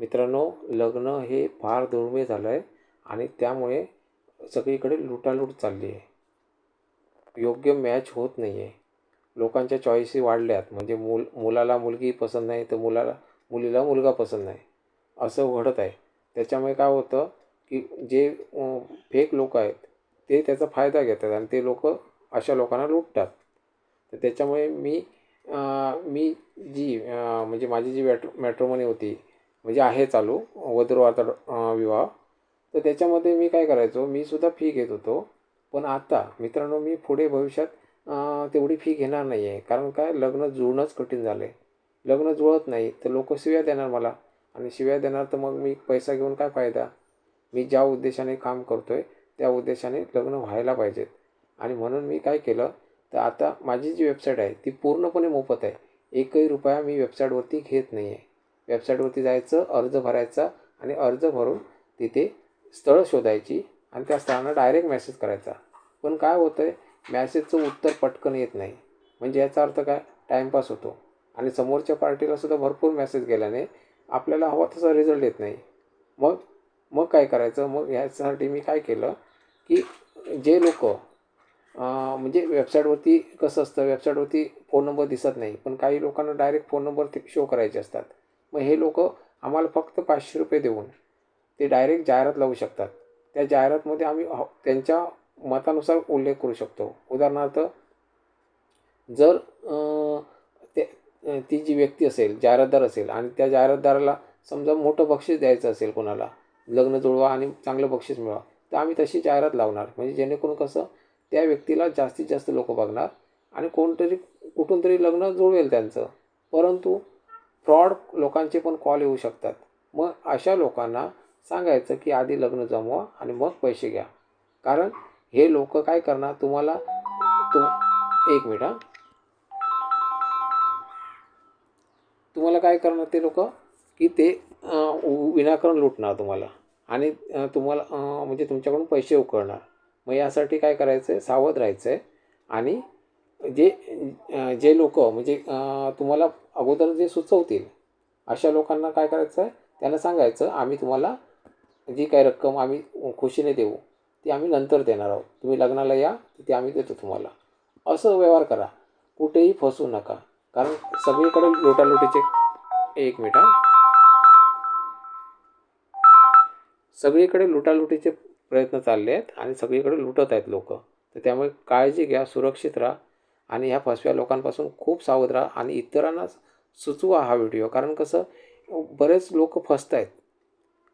मित्रांनो लग्न हे फार दुर्मिळ झालं आहे आणि त्यामुळे सगळीकडे लुटालूट चालली आहे. योग्य मॅच होत नाही आहे लोकांच्या चॉईसी वाढल्यात. म्हणजे मुल मुलाला मुलगी पसंत नाही तर मुलाला मुलीला मुलगा पसंत नाही. असं घडत आहे. त्याच्यामुळे काय होतं की जे फेक लोक आहेत ते त्याचा फायदा घेतात आणि ते लोक अशा लोकांना लुटतात. तर त्याच्यामुळे मी मी जी म्हणजे माझी जी मॅट्रो मॅट्रोमनी होती म्हणजे आहे चालू वधूवर विवाह. तर त्याच्यामध्ये मी काय करायचो मी सुद्धा फी घेत होतो. पण आता मित्रांनो मी पुढे भविष्यात तेवढी फी घेणार नाही आहे कारण काय लग्न जुळणंच कठीण झालं आहे लग्न जुळत नाही तर लोक शिव्या देणार मला. आणि शिव्या देणार तर मग मी पैसा घेऊन काय फायदा? मी ज्या उद्देशाने काम करतो आहे त्या उद्देशाने लग्न व्हायला पाहिजेत. आणि म्हणून मी काय केलं तर आता माझी जी वेबसाईट आहे ती पूर्णपणे मोफत आहे. एकही रुपया मी वेबसाईटवरती घेत नाही आहे वेबसाईटवरती जायचं अर्ज भरायचा आणि अर्ज भरून तिथे स्थळं शोधायची आणि त्या स्थळांना डायरेक्ट मेसेज करायचा. पण काय होतं आहे मॅसेजचं उत्तर पटकन येत नाही. म्हणजे याचा अर्थ काय? टाईमपास होतो. आणि समोरच्या पार्टीला सुद्धा भरपूर मेसेज गेल्याने आपल्याला हवा तसा रिझल्ट येत नाही. मग मग काय करायचं? मग ह्याच्यासाठी मी काय केलं की जे लोक म्हणजे वेबसाईटवरती कसं असतं? वेबसाईटवरती फोन नंबर दिसत नाही. पण काही लोकांना डायरेक्ट फोन नंबर ते शो करायचे असतात. मग हे लोक आम्हाला फक्त पाचशे रुपये देऊन ते डायरेक्ट जाहिरात लावू शकतात. त्या जाहिरातमध्ये आम्ही हो, त्यांच्या मतानुसार उल्लेख करू शकतो. उदाहरणार्थ जर ते ती जी व्यक्ती असेल जाहिरातदार असेल आणि त्या जाहिरातदाराला समजा मोठं बक्षीस द्यायचं असेल कोणाला लग्न जुळवा आणि चांगलं बक्षीस मिळवा तर आम्ही तशी जाहिरात लावणार. म्हणजे जेणेकरून कसं त्या व्यक्तीला जास्तीत जास्त लोक बघणार आणि कोणतरी कुठून तरी लग्न जुळवेल त्यांचं. परंतु फ्रॉड लोकांचे पण कॉल येऊ शकतात. मग अशा लोकांना सांगायचं की आधी लग्न जमवा आणि मग पैसे घ्या. कारण हे लोक काय करणार? तुम्हाला तुम एक मिनिट हां. तुम्हाला काय करणार ते लोक? की ते विनाकारण लुटणार तुम्हाला. आणि तुम्हाला म्हणजे तुमच्याकडून पैसे उकळणार. मग यासाठी काय करायचं आहे सावध राहायचं आहे आणि जे जे लोक म्हणजे तुम्हाला अगोदर जे सुचवतील अशा लोकांना काय करायचं आहे? त्यांना सांगायचं आम्ही तुम्हाला जी काही रक्कम आम्ही खुशीने देऊ ती आम्ही नंतर देणार आहोत. तुम्ही लग्नाला या ती आम्ही देतो तुम्हाला. असं व्यवहार करा. कुठेही फसू नका. कारण सगळीकडे लुटालुटीचे एक मिनिट सगळीकडे लुटालुटीचे प्रयत्न चालले आहेत आणि सगळीकडे लुटत आहेत लोक. तर त्यामुळे काळजी घ्या सुरक्षित राहा. आणि ह्या फसव्या लोकांपासून खूप सावध राहा आणि इतरांना सुचवा हा व्हिडिओ. कारण कसं बरेच लोक फसत आहेत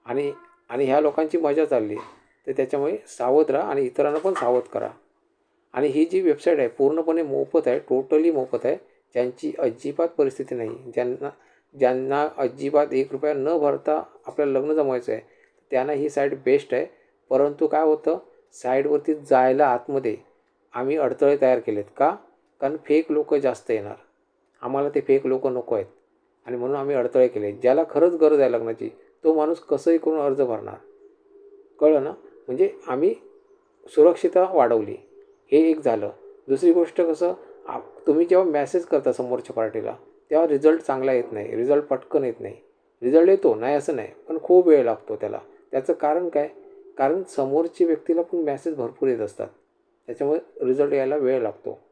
आणि आणि ह्या लोकांची मजा चालली तर त्याच्यामुळे सावध राहा आणि इतरांना पण सावध करा. आणि ही जी वेबसाईट आहे पूर्णपणे मोफत आहे टोटली मोफत आहे. ज्यांची अजिबात परिस्थिती नाही. ज्यांना ज्यांना अजिबात एक रुपया न भरता आपल्याला लग्न जमवायचं आहे त्यांना ही साईट बेस्ट आहे. परंतु काय होतं साईडवरती जायला आतमध्ये आम्ही अडथळे तयार केलेत. का? कारण फेक लोक जास्त येणार. आम्हाला ते फेक लोक नको आहेत. आणि म्हणून आम्ही अडथळे केले. ज्याला खरंच गरज आहे लग्नाची तो माणूस कसंही करून अर्ज भरणार. कळलं ना? म्हणजे आम्ही सुरक्षितता वाढवली. हे एक झालं. दुसरी गोष्ट कसं आप तुम्ही जेव्हा मॅसेज करता समोरच्या पार्टीला तेव्हा रिझल्ट चांगला येत नाही. रिझल्ट पटकन येत नाही. रिझल्ट येतो नाही असं नाही. पण खूप वेळ लागतो त्याला. त्याचं कारण काय? कारण समोरची व्यक्तीला पण मॅसेज भरपूर येत असतात. त्याच्यामुळे रिझल्ट यायला वेळ लागतो.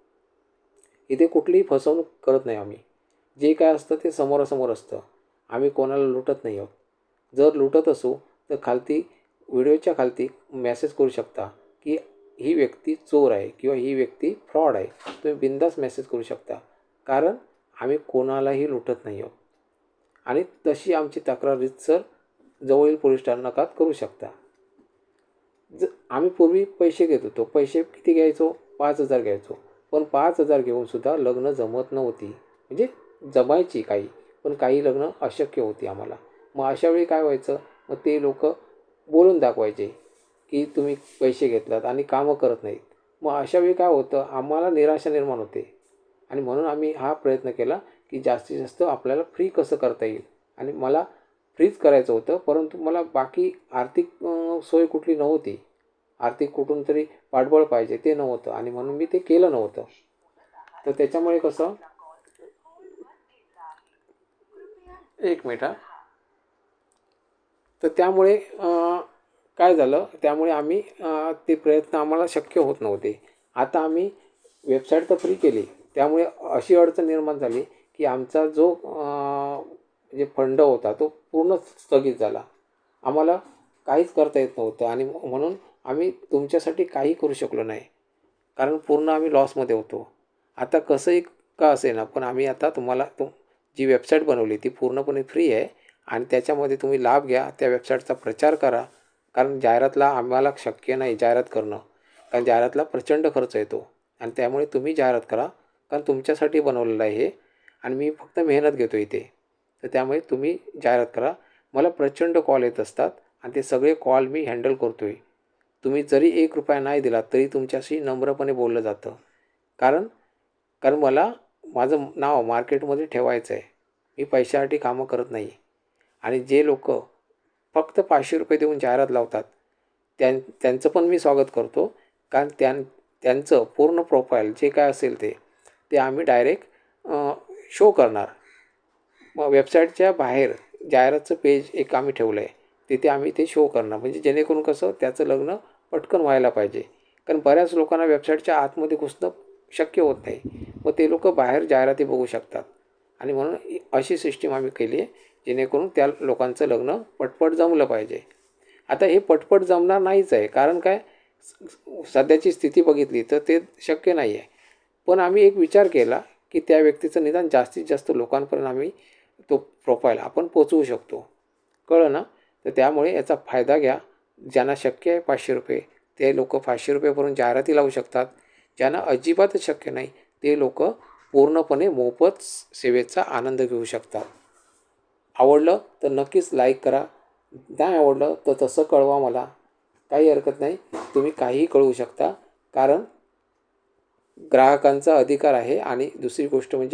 इथे कुठलीही फसवणूक करत नाही आम्ही. जे काय असतं ते समोरासमोर असतं. आम्ही कोणाला लुटत नाही आहोत. जर लुटत असू तर खालती व्हिडिओच्या खालती मेसेज करू शकता की ही व्यक्ती चोर आहे किंवा ही व्यक्ती फ्रॉड आहे. तुम्ही बिंदास मेसेज करू शकता. कारण आम्ही कोणालाही लुटत नाही आहोत. आणि तशी आमची तक्रार रितसर जवळील पोलीस स्थानकात करू शकता. ज आम्ही पूर्वी पैसे घेत होतो. पैसे किती घ्यायचो? पाच हजार घ्यायचो. पण पाच हजार घेऊनसुद्धा लग्न जमत नव्हती. म्हणजे जमायची काही पण काही लग्न अशक्य होती आम्हाला. मग अशावेळी काय व्हायचं? मग ते लोक बोलून दाखवायचे की तुम्ही पैसे घेतलात आणि कामं करत नाहीत. मग अशावेळी काय होतं? आम्हाला निराशा निर्माण होते. आणि म्हणून आम्ही हा प्रयत्न केला की जास्तीत जास्त आपल्याला फ्री कसं करता येईल? आणि मला फ्रीच करायचं होतं परंतु मला बाकी आर्थिक सोय कुठली नव्हती. आर्थिक कुठून तरी पाठबळ पाहिजे ते नव्हतं आणि म्हणून मी ते केलं नव्हतं. तर त्याच्यामुळे कसं एक मिनिट हा. तर त्यामुळे काय झालं त्यामुळे आम्ही ते प्रयत्न आम्हाला शक्य होत नव्हते. आता आम्ही वेबसाईट तर फ्री केली त्यामुळे अशी अडचण निर्माण झाली की आमचा जो जे म्हणजे फंड होता तो पूर्ण स्थगित झाला. आम्हाला काहीच करता येत नव्हतं आणि म्हणून आम्ही तुमच्यासाठी काही करू शकलो नाही. कारण पूर्ण आम्ही लॉसमध्ये होतो. आता कसंही का असेना पण आम्ही आता तुम्हाला तुम जी वेबसाईट बनवली ती पूर्णपणे फ्री आहे आणि त्याच्यामध्ये तुम्ही लाभ घ्या त्या वेबसाईटचा प्रचार करा. कारण जाहिरातला आम्हाला शक्य नाही जाहिरात करणं. कारण जाहिरातला प्रचंड खर्च येतो. आणि त्यामुळे तुम्ही जाहिरात करा. कारण तुमच्यासाठी बनवलेलं आहे हे. आणि मी फक्त मेहनत घेतो इथे. तर त्यामुळे तुम्ही जाहिरात करा. मला प्रचंड कॉल येत असतात आणि ते सगळे कॉल मी हँडल करतो आहे तुम्ही जरी एक रुपया नाही दिला तरी तुमच्याशी नम्रपणे बोललं जातं. कारण कारण मला माझं नाव मार्केटमध्ये ठेवायचं आहे. मी पैशासाठी कामं करत नाही. आणि जे लोक फक्त पाचशे रुपये देऊन जाहिरात लावतात त्यां त्यांचं पण मी स्वागत करतो. कारण त्यां त्यांचं पूर्ण प्रोफाईल जे काय असेल ते ते आम्ही डायरेक्ट शो करणार. मग वेबसाईटच्या बाहेर जाहिरातचं पेज एक आम्ही ठेवलं आहे तिथे आम्ही ते शो करणार. म्हणजे जेणेकरून कसं त्याचं लग्न पटकन व्हायला पाहिजे. कारण बऱ्याच लोकांना वेबसाईटच्या आतमध्ये घुसणं शक्य होत नाही. मग ते लोक बाहेर जाहिराती बघू शकतात. आणि म्हणून अशी सिस्टीम आम्ही केली आहे जेणेकरून त्या लोकांचं लग्न पटपट जमलं पाहिजे. आता हे पटपट जमणार नाहीच आहे. कारण काय? सध्याची स्थिती बघितली तर ते शक्य नाही आहे पण आम्ही एक विचार केला की त्या व्यक्तीचं निदान जास्तीत जास्त लोकांपर्यंत आम्ही तो प्रोफाईल आपण पोचवू शकतो. कळलं ना? तर त्यामुळे याचा फायदा घ्या. ज्यांना शक्य आहे पाचशे रुपये ते लोक पाचशे रुपयेवरून जाहिराती लावू शकतात. ज्यांना अजिबातच शक्य नाही ते लोक पूर्णपणे मोफत सेवेचा आनंद घेऊ शकतात. आवडलं तर नक्कीच लाईक करा. नाही आवडलं तर तसं कळवा मला. काही हरकत नाही. तुम्ही काहीही कळवू शकता. कारण ग्राहकांचा अधिकार आहे आणि दुसरी गोष्ट म्हणजे